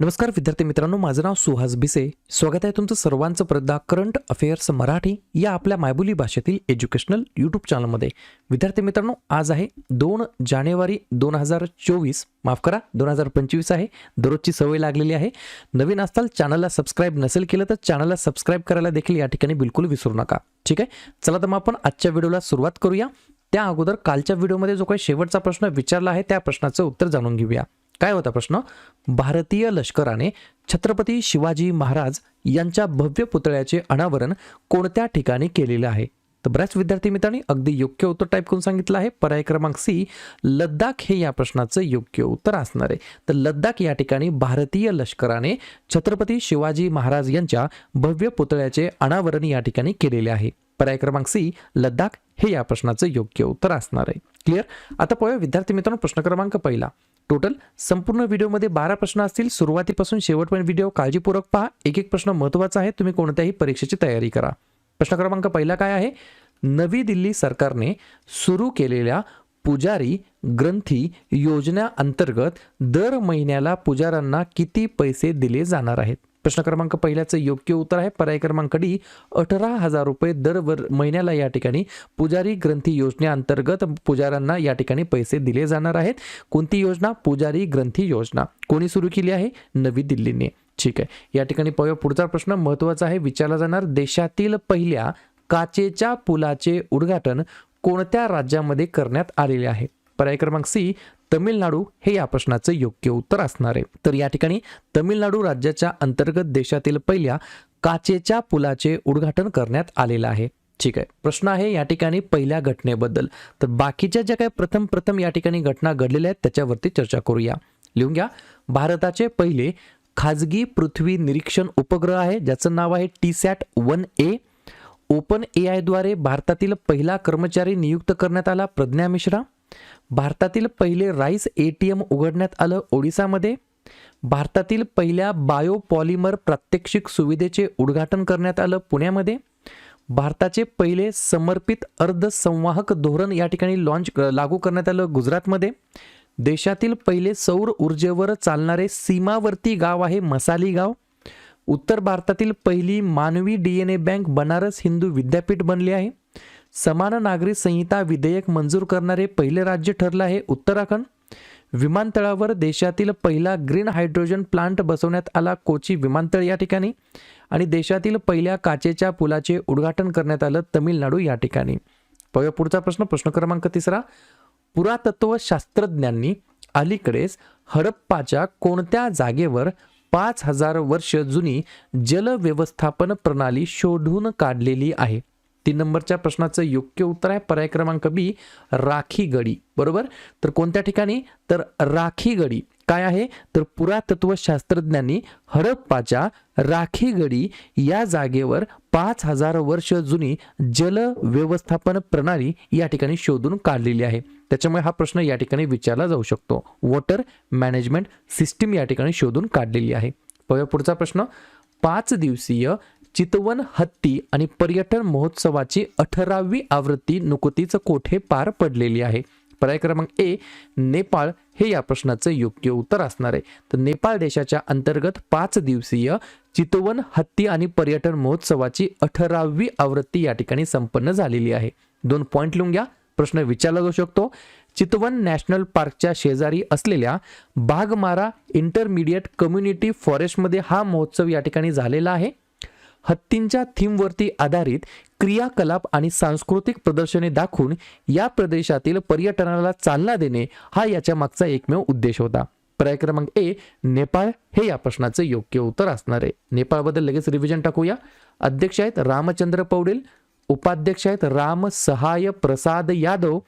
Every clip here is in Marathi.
नमस्कार विद्यार्थी मित्रांनो माझं नाव सुहास भिसे. स्वागत आहे तुमचं सर्वांचं प्रदा करंट अफेअर्स मराठी या आपल्या मायबोली भाषेतील एज्युकेशनल यूट्यूब चॅनलमध्ये. विद्यार्थी मित्रांनो आज आहे दोन जानेवारी दोन हजार चोवीस. माफ करा दोन हजार पंचवीस आहे. दररोजची सवय लागलेली आहे. नवीन असताल चॅनलला सबस्क्राईब नसेल केलं तर चॅनलला सबस्क्राईब करायला देखील या ठिकाणी बिलकुल विसरू नका. ठीक आहे? चला तर मग आपण आजच्या व्हिडिओला सुरुवात करूया. त्या अगोदर कालच्या व्हिडिओमध्ये जो काही शेवटचा प्रश्न विचारला आहे त्या प्रश्नाचं उत्तर जाणून घेऊया. काय होता प्रश्न? भारतीय लष्कराने छत्रपती शिवाजी महाराज यांच्या भव्य पुतळ्याचे अनावरण कोणत्या ठिकाणी केलेलं आहे? तर बऱ्याच विद्यार्थी मित्रांनी अगदी योग्य उत्तर टाईप करून सांगितलं आहे. पर्याय क्रमांक सी लद्दाख हे या प्रश्नाचं योग्य उत्तर असणार आहे. तर लद्दाख या ठिकाणी भारतीय लष्कराने छत्रपती शिवाजी महाराज यांच्या भव्य पुतळ्याचे अनावरण या ठिकाणी केलेले आहे. पर्याय क्रमांक सी लद्दाख हे या प्रश्नाचं योग्य उत्तर असणार आहे. क्लिअर आता पाहूया विद्यार्थी मित्रांनो प्रश्न क्रमांक पहिला. टोटल संपूर्ण व्हिडिओमध्ये बारा प्रश्न असतील. सुरुवातीपासून शेवटपर्यंत व्हिडिओ काळजीपूर्वक पहा. एक एक प्रश्न महत्त्वाचा आहे. तुम्ही कोणत्याही परीक्षेची तयारी करा. प्रश्न क्रमांक पहिला काय आहे? नवी दिल्ली सरकारने सुरू केलेल्या पुजारी ग्रंथी योजनेअंतर्गत दर महिन्याला पुजाऱ्यांना किती पैसे दिले जाणार आहेत? प्रश्न क्रमांक पहिल्याचं योग्य उत्तर आहे. पर्याय क्रमांक डी अठरा हजार रुपये दर वर महिन्याला या ठिकाणी पुजारी ग्रंथी योजनेअंतर्गत पुजाऱ्यांना या ठिकाणी पैसे दिले जाणार आहेत. कोणती योजना? पुजारी ग्रंथी योजना. कोणी सुरू केली आहे? नवी दिल्लीने. ठीक आहे. या ठिकाणी पाहूया पुढचा प्रश्न. महत्त्वाचा आहे विचारला जाणार देशातील पहिल्या काचेच्या पुलाचे उद्घाटन कोणत्या राज्यामध्ये करण्यात आलेले आहे? पर्याय क्रमांक सी तमिळनाडू हे या प्रश्नाचं योग्य उत्तर असणार आहे. तर या ठिकाणी तमिळनाडू राज्याच्या अंतर्गत देशातील पहिल्या काचेच्या पुलाचे उद्घाटन करण्यात आलेलं आहे. ठीक आहे. प्रश्न आहे या ठिकाणी पहिल्या घटनेबद्दल. तर बाकीच्या ज्या काही प्रथम प्रथम या ठिकाणी घटना घडलेल्या आहेत त्याच्यावरती चर्चा करूया. लिहून घ्या. भारताचे पहिले खाजगी पृथ्वी निरीक्षण उपग्रह आहे ज्याचं नाव आहे T Sat one A. Open A आयद्वारे भारतातील पहिला कर्मचारी नियुक्त करण्यात आला प्रज्ञा मिश्रा. भारतातील पहिले राईस ए टी एम उघडण्यात आलं ओडिसामध्ये. भारतातील पहिल्या बायोपॉलिमर प्रात्यक्षिक सुविधेचे उद्घाटन करण्यात आलं पुण्यामध्ये. भारताचे पहिले समर्पित अर्धसंवाहक धोरण या ठिकाणी लॉन्च लागू करण्यात आलं गुजरातमध्ये. देशातील पहिले सौर ऊर्जेवर चालणारे सीमावर्ती गाव आहे मसाली गाव. उत्तर भारतातील पहिली मानवी D N A bank Banaras Hindu विद्यापीठ बनली आहे. समान नागरी संहिता विधेयक मंजूर करणारे पहिले राज्य ठरलं आहे उत्तराखंड. विमानतळावर देशातील पहिला ग्रीन हायड्रोजन प्लांट बसवण्यात आला कोची विमानतळ या ठिकाणी आणि देशातील पहिल्या काचेच्या पुलाचे उद्घाटन करण्यात आलं तमिळनाडू या ठिकाणी. पाहूया पुढचा प्रश्न प्रश्न क्रमांक तिसरा. पुरातत्व शास्त्रज्ञांनी अलीकडेच हडप्पाच्या कोणत्या जागेवर पाच हजार वर्ष जुनी जलव्यवस्थापन प्रणाली शोधून काढलेली आहे? तीन नंबरच्या प्रश्नाचं योग्य उत्तर आहे. पर्याय क्रमांक बी राखी गडी. बरोबर? तर कोणत्या ठिकाणी? तर राखी गडी. काय आहे? तर पुरातत्व शास्त्रज्ञांनी हडप्पाच्या राखी गडी या जागेवर पाच हजार वर्ष जुनी जल व्यवस्थापन प्रणाली या ठिकाणी शोधून काढलेली आहे. त्याच्यामुळे हा प्रश्न या ठिकाणी विचारला जाऊ शकतो. वॉटर मॅनेजमेंट सिस्टीम या ठिकाणी शोधून काढलेली आहे. पुढचा प्रश्न. पाच दिवसीय चितवन हत्ती आणि पर्यटन महोत्सवाची अठरावी आवृत्ती नुकतीच कोठे पार पडलेली आहे? पर्याय क्रमांक ए नेपाळ. हे या प्रश्नाचं योग्य उत्तर असणार आहे. तर नेपाळ देशाच्या अंतर्गत पाच दिवसीय चितवन हत्ती आणि पर्यटन महोत्सवाची अठरावी आवृत्ती या ठिकाणी संपन्न झालेली आहे. दोन पॉईंट लिहून घ्या. प्रश्न विचारला जाऊ शकतो. चितवन नॅशनल पार्कच्या शेजारी असलेल्या बागमारा इंटरमिडिएट कम्युनिटी फॉरेस्टमध्ये हा महोत्सव या ठिकाणी झालेला आहे. हत्तींच्या थीमवरती आधारित क्रियाकलाप आणि सांस्कृतिक प्रदर्शने दाखवून या प्रदेशातील पर्यटनाला चालना देणे हा याच्या मागचा एकमेव उद्देश होता. पर्याय क्रमांक ए नेपाळ हे या प्रश्नाचं योग्य उत्तर असणार आहे. नेपाळबद्दल लगेच रिव्हिजन टाकूया. अध्यक्ष आहेत रामचंद्र पौडेल उपाध्यक्ष आहेत राम सहाय प्रसाद यादव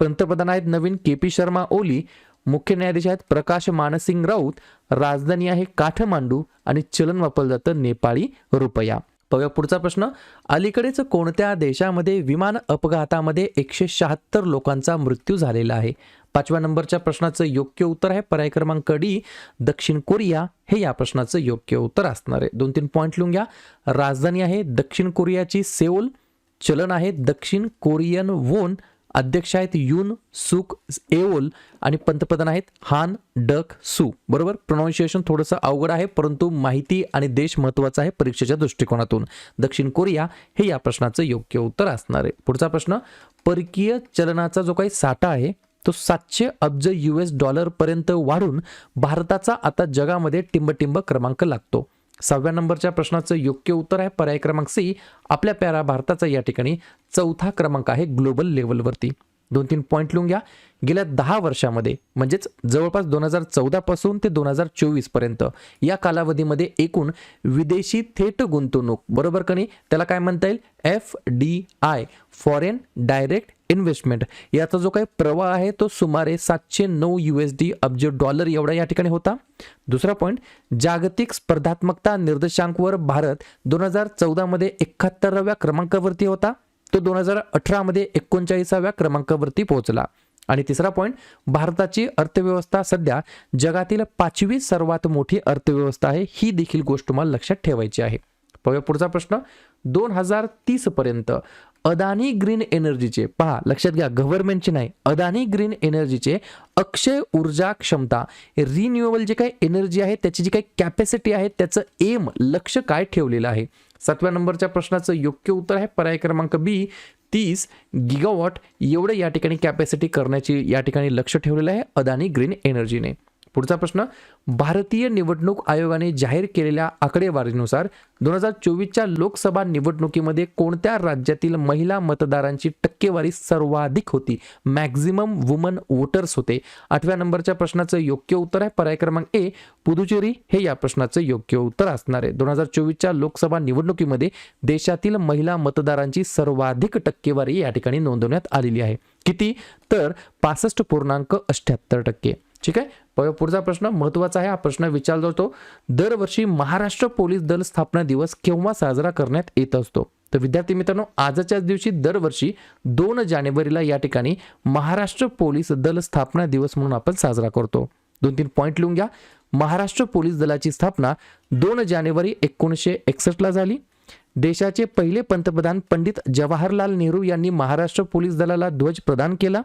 पंतप्रधान आहेत नवीन के पी शर्मा ओली मुख्य न्यायाधीश आहेत प्रकाश मानसिंग राऊत राजधानी आहे काठमांडू आणि चलन वापरलं जातं नेपाळी रुपया. बघा पुढचा प्रश्न. अलीकडेच कोणत्या देशामध्ये विमान अपघातामध्ये एकशे शहात्तर लोकांचा मृत्यू झालेला आहे? पाचव्या नंबरच्या प्रश्नाचं योग्य उत्तर आहे पर्याय क्रमांक डी. दक्षिण कोरिया. हे या प्रश्नाचं योग्य उत्तर असणार आहे. दोन तीन पॉईंट लिहून घ्या. राजधानी आहे दक्षिण कोरियाची सेऊल चलन आहे दक्षिण कोरियन वोन. अध्यक्ष आहेत युन सुक एओल आणि पंतप्रधान आहेत हान डक सू. बरोबर? प्रोनाऊन्शिएशन थोडंसं अवघड आहे परंतु माहिती आणि देश महत्त्वाचा आहे परीक्षेच्या दृष्टिकोनातून. दक्षिण कोरिया हे या प्रश्नाचं योग्य उत्तर असणार आहे. पुढचा प्रश्न परकीय चलनाचा जो काही साठा आहे तो सातशे अब्ज यू एस डॉलरपर्यंत वाढून भारताचा आता जगामध्ये टिंबटिंब क्रमांक लागतो. सहाव्या नंबरच्या प्रश्नाचं योग्य उत्तर आहे. पर्याय क्रमांक सी आपल्या प्यारा भारताचा या ठिकाणी चौथा क्रमांक आहे. ग्लोबल लेवलवरती. दोन तीन पॉईंट लिहून घ्या. गेल्या दहा वर्षामध्ये म्हणजेच जवळपास दोन हजार चौदापासून ते दोन हजार चोवीसपर्यंत या कालावधीमध्ये एकूण विदेशी थेट गुंतवणूक बरोबर का नाही? त्याला काय म्हणता येईल? F D I foreign direct investment याचा जो काही प्रवाह आहे तो सुमारे सातशे नऊ यू एस डी अब्ज डॉलर एवढा या ठिकाणी होता. दुसरा पॉईंट जागतिक स्पर्धात्मकता निर्देशांकवर भारत दोन हजार चौदामध्ये एकाहत्तराव्या क्रमांकावरती होता. तो दोन हजार अठरामध्ये एकोणचाळीसाव्या क्रमांकावरती पोहोचला. आणि तिसरा पॉईंट भारताची अर्थव्यवस्था सध्या जगातील पाचवी सर्वात मोठी अर्थव्यवस्था आहे ही देखील गोष्ट तुम्हाला लक्षात ठेवायची आहे. पाहूया पुढचा प्रश्न. दोन हजार तीस पर्यंत अदानी ग्रीन एनर्जीचे पहा लक्षात घ्या गव्हर्नमेंटचे नाही अदानी ग्रीन एनर्जीचे अक्षय ऊर्जा क्षमता रिन्युएबल जे काही एनर्जी आहे त्याची जी काही कॅपॅसिटी आहे त्याचं एम लक्ष काय ठेवलेलं आहे? सातव्या नंबरच्या प्रश्नाचं योग्य उत्तर आहे. पर्याय क्रमांक बी तीस गिगावॉट एवढं या ठिकाणी कॅपॅसिटी करण्याची या ठिकाणी लक्ष ठेवलेलं आहे अदानी ग्रीन एनर्जीने पुढचा प्रश्न भारतीय निवडणूक आयोगाने जाहीर केलेल्या आकडेवारीनुसार दोन हजार चोवीसच्या लोकसभा निवडणुकीमध्ये कोणत्या राज्यातील महिला मतदारांची टक्केवारी सर्वाधिक होती? मॅक्झिमम वुमन वोटर्स होते. आठव्या नंबरच्या प्रश्नाचं योग्य उत्तर आहे. पर्याय क्रमांक ए पुदुचेरी. हे या प्रश्नाचं योग्य उत्तर असणार आहे. दोन हजार चोवीसच्या लोकसभा निवडणुकीमध्ये देशातील महिला मतदारांची सर्वाधिक टक्केवारी या ठिकाणी नोंदवण्यात आलेली आहे. किती? तर पासष्ट पूर्णांक अठ्ठ्याहत्तर टक्के. ठीक आहे? पुढचा प्रश्न महत्त्वाचा आहे. हा प्रश्न विचारला जातो दरवर्षी महाराष्ट्र पोलीस दल स्थापना दिवस केव्हा साजरा करण्यात येत असतो? तर विद्यार्थी मित्रांनो आजच्याच दिवशी दरवर्षी दोन जानेवारीला या ठिकाणी महाराष्ट्र पोलीस दल स्थापना दिवस म्हणून आपण साजरा करतो. दोन तीन पॉईंट लिहून घ्या. महाराष्ट्र पोलीस दलाची स्थापना दोन जानेवारी एकोणीसशे एकसष्टला झाली. देशाचे पहिले पंतप्रधान पंडित जवाहरलाल नेहरू यांनी महाराष्ट्र पोलीस दलाला ध्वज प्रदान केला.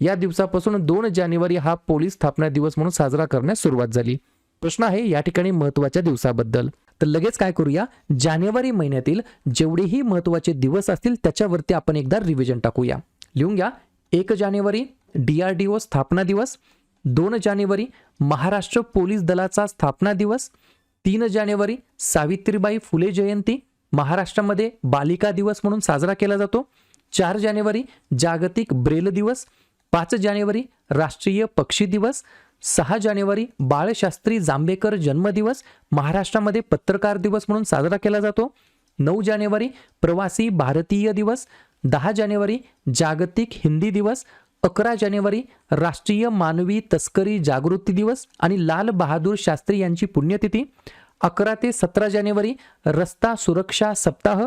या दिवसापासून दोन जानेवारी हा पोलीस स्थापना दिवस म्हणून साजरा करण्यास सुरुवात झाली. प्रश्न आहे या ठिकाणी महत्त्वाच्या दिवसाबद्दल. तर लगेच काय करूया? जानेवारी महिन्यातील जेवढेही महत्त्वाचे दिवस असतील त्याच्यावरती आपण एकदा रिव्हिजन टाकूया. लिहून घ्या. एक जानेवारी डीआरडीओ स्थापना दिवस. दोन जानेवारी महाराष्ट्र पोलीस दलाचा स्थापना दिवस. तीन जानेवारी सावित्रीबाई फुले जयंती. महाराष्ट्रामध्ये बालिका दिवस म्हणून साजरा केला जातो. चार जानेवारी जागतिक ब्रेल दिवस. पाच जानेवारी राष्ट्रीय पक्षी दिवस सहा जानेवारी बाळशास्त्री जांभेकर जन्मदिवस महाराष्ट्रामध्ये पत्रकार दिवस म्हणून साजरा केला जातो. नऊ जानेवारी प्रवासी भारतीय दिवस दहा जानेवारी जागतिक हिंदी दिवस अकरा जानेवारी राष्ट्रीय मानवी तस्करी जागृती दिवस आणि लाल बहादूर शास्त्री यांची पुण्यतिथी अकरा ते सतरा जानेवारी रस्ता सुरक्षा सप्ताह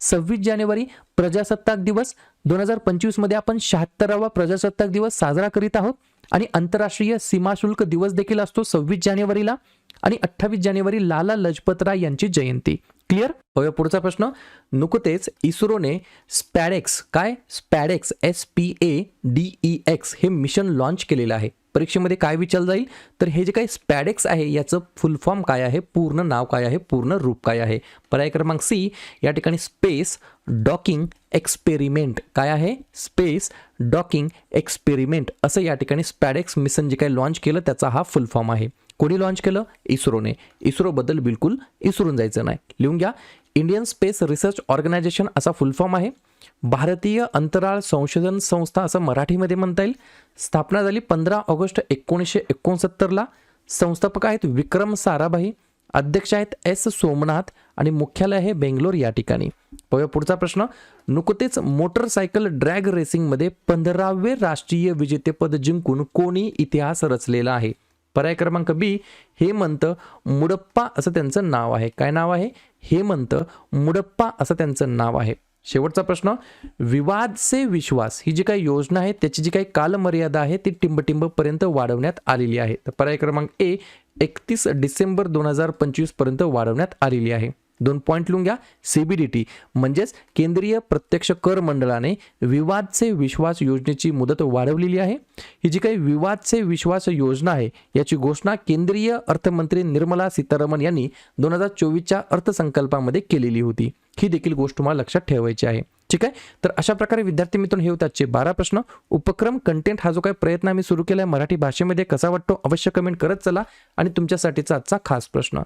सव्वीस जानेवारी प्रजासत्ताक दिवस. दोन हजार पंचवीसमध्ये आपण शहात्तरावा प्रजासत्ताक दिवस साजरा करीत आहोत. आणि आंतरराष्ट्रीय सीमाशुल्क दिवस देखील असतो सव्वीस जानेवारीला. आणि अठ्ठावीस जानेवारी लाला लजपत राय यांची जयंती. क्लिअर होय पुढचा प्रश्न. नुकतेच इस्रोने स्पॅडेक्स काय? Spadex S P A D E X हे मिशन लॉन्च केलेलं आहे. परीक्षेमध्ये काय विचारलं जाईल? तर हे जे काही स्पॅडेक्स आहे याचं फुल फॉर्म काय आहे? पूर्ण नाव काय आहे? पूर्ण रूप काय आहे? पर्याय क्रमांक सी या ठिकाणी स्पेस डॉकिंग एक्सपेरिमेंट काय आहे? Space docking experiment. असं या ठिकाणी स्पॅडेक्स मिशन जे काही लॉन्च केलं त्याचा हा फुल फॉर्म आहे. कोणी लॉन्च केलं? इस्रोने. इस्रोबद्दल बिलकुल इसरून जायचं नाही. लिहून घ्या. इंडियन स्पेस रिसर्च ऑर्गनायझेशन असा फुल फॉर्म आहे. भारतीय अंतराळ संशोधन संस्था असं मराठीमध्ये म्हणता येईल. स्थापना झाली पंधरा ऑगस्ट एकोणीसशे एकोणसत्तरला. संस्थापक आहेत विक्रम साराभाई अध्यक्ष आहेत एस सोमनाथ आणि मुख्यालय आहे बेंगलोर या ठिकाणी. पाहूया पुढचा प्रश्न. नुकतेच मोटरसायकल ड्रॅग रेसिंगमध्ये पंधरावे राष्ट्रीय विजेतेपद जिंकून कोणी इतिहास रचलेला आहे? पर्याय क्रमांक बी हेमंत मुडप्पा असं त्यांचं नाव आहे. काय नाव आहे? हेमंत मुडप्पा असं त्यांचं नाव आहे. शेवटचा प्रश्न विवाद से विश्वास ही जी काही योजना आहे त्याची जी काही कालमर्यादा आहे ती टिंबटिंबपर्यंत वाढवण्यात आलेली आहे. तर पर्याय क्रमांक ए एकतीस डिसेंबर दोन हजार पंचवीसपर्यंत वाढवण्यात आलेली आहे. दोन पॉईंट लिहून घ्या. सीबीडीटी म्हणजेच केंद्रीय प्रत्यक्ष कर मंडळाने विवादचे विश्वास योजनेची मुदत वाढवलेली आहे. ही जी काही विवादचे विश्वास योजना आहे याची घोषणा केंद्रीय अर्थमंत्री निर्मला सीतारामन यांनी दोन हजार चोवीसच्या अर्थसंकल्पामध्ये केलेली होती. ही देखील गोष्ट तुम्हाला लक्षात ठेवायची आहे. ठीक आहे? तर अशा प्रकारे विद्यार्थी मित्रांनो हे होते आजचे बारा प्रश्न. उपक्रम कंटेंट हा जो काही प्रयत्न आम्ही सुरू केला आहे मराठी भाषेमध्ये कसा वाटतो अवश्य कमेंट करत चला. आणि तुमच्यासाठीचा आजचा खास प्रश्न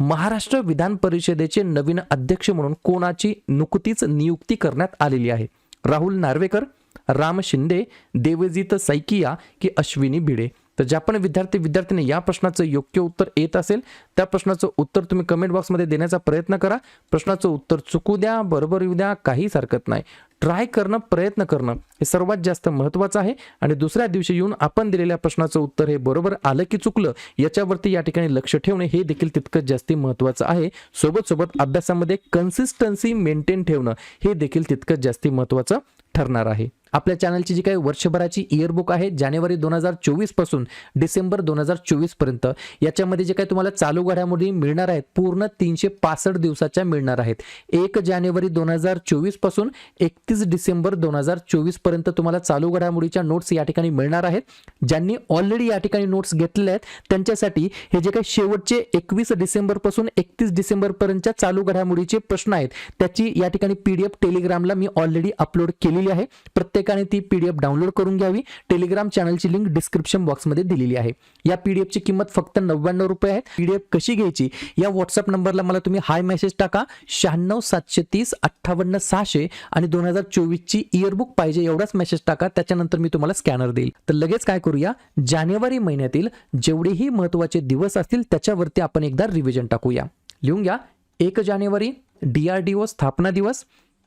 महाराष्ट्र विधान परिषदेचे नवीन अध्यक्ष म्हणून कोणाची नुकतीच नियुक्ती करण्यात आलेली आहे? राहुल नार्वेकर राम शिंदे देवजित सैकिया की अश्विनी भिडे? तर ज्या पण विद्यार्थी विद्यार्थ्यांनी या प्रश्नाचं योग्य उत्तर येत असेल त्या प्रश्नाचं उत्तर तुम्ही कमेंट बॉक्समध्ये देण्याचा प्रयत्न करा. प्रश्नाचं उत्तर चुकू द्या बरोबर येऊ द्या काहीच हरकत नाही. ट्राय करणं प्रयत्न करणं हे सर्वात जास्त महत्त्वाचं आहे. आणि दुसऱ्या दिवशी येऊन आपण दिलेल्या प्रश्नाचं उत्तर हे बरोबर आलं की चुकलं याच्यावरती या ठिकाणी लक्ष ठेवणे हे देखील तितकंच जास्ती महत्त्वाचं आहे. सोबत सोबत अभ्यासामध्ये कन्सिस्टन्सी मेंटेन ठेवणं हे देखील तितकंच जास्ती महत्त्वाचं ठरणार आहे. आपल्या चॅनलची जी काही वर्षभराची इयरबुक आहे जानेवारी दोन हजार चोवीसपासून डिसेंबर दोन हजार चोवीसपर्यंत याच्यामध्ये जे काही तुम्हाला चालू घडामोडी मिळणार आहेत पूर्ण तीनशे पासष्ट दिवसाच्या मिळणार आहेत. एक जानेवारी दोन हजार चोवीसपासून एकतीस डिसेंबर दोन हजार चोवीसपर्यंत तुम्हाला चालू घडामोडीच्या नोट्स या ठिकाणी मिळणार आहेत. ज्यांनी ऑलरेडी या ठिकाणी नोट्स घेतलेल्या आहेत त्यांच्यासाठी हे जे काही शेवटचे एकवीस डिसेंबरपासून एकतीस डिसेंबर पर्यंतच्या चालू घडामोडीचे प्रश्न आहेत त्याची या ठिकाणी पीडीएफ टेलिग्रामला मी ऑलरेडी अपलोड केलेली आहे. प्रत्येक प्रत्येकाने ती पी डी एफ डाउनलोड करून घ्यावी. टेलिग्राम चॅनलची लिंक डिस्क्रिप्शन बॉक्समध्ये दिलेली आहे. या पीडीएफची किंमत फक्त नव्याण्णव रुपये आहे. पीडीएफ कशी घ्यायची? या व्हॉट्सअप नंबरला मला तुम्ही हाय मेसेज टाका. शहाण्णव सातशे तीस अठ्ठावन्न सहाशे आणि दोन हजार चोवीसची इयरबुक पाहिजे एवढाच मेसेज टाका. त्याच्यानंतर मी तुम्हाला स्कॅनर देईल. तर लगेच काय करूया? जानेवारी महिन्यातील जेवढेही महत्त्वाचे दिवस असतील त्याच्यावरती आपण एकदा रिव्हिजन टाकूया. लिहून घ्या. एक जानेवारी डीआरडीओ स्थापना दिवस.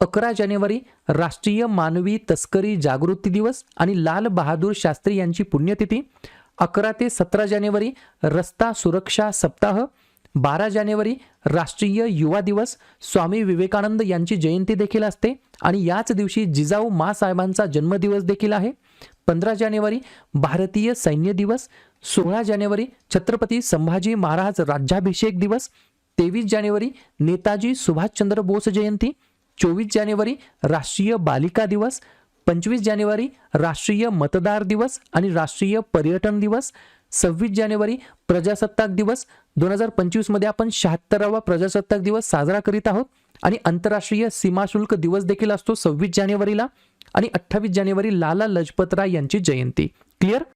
अकरा जानेवारी राष्ट्रीय मानवी तस्करी जागृती दिवस आणि लाल बहादूर शास्त्री यांची पुण्यतिथी अकरा ते सतरा जानेवारी रस्ता सुरक्षा सप्ताह बारा जानेवारी राष्ट्रीय युवा दिवस स्वामी विवेकानंद यांची जयंती देखील असते आणि याच दिवशी जिजाऊ मासाहेबांचा जन्मदिवस देखील आहे. पंधरा जानेवारी भारतीय सैन्य दिवस सोळा जानेवारी छत्रपती संभाजी महाराज राज्याभिषेक दिवस तेवीस जानेवारी नेताजी सुभाषचंद्र बोस जयंती चोवीस जानेवारी राष्ट्रीय बालिका दिवस पंचवीस जानेवारी राष्ट्रीय मतदार दिवस आणि राष्ट्रीय पर्यटन दिवस सव्वीस जानेवारी प्रजासत्ताक दिवस. दोन हजार पंचवीसमध्ये आपण शहात्तरावा प्रजासत्ताक दिवस साजरा करीत आहोत आणि आंतरराष्ट्रीय सीमाशुल्क दिवस देखील असतो सव्वीस जानेवारीला आणि अठ्ठावीस जानेवारी लाला लजपत राय यांची जयंती. क्लिअर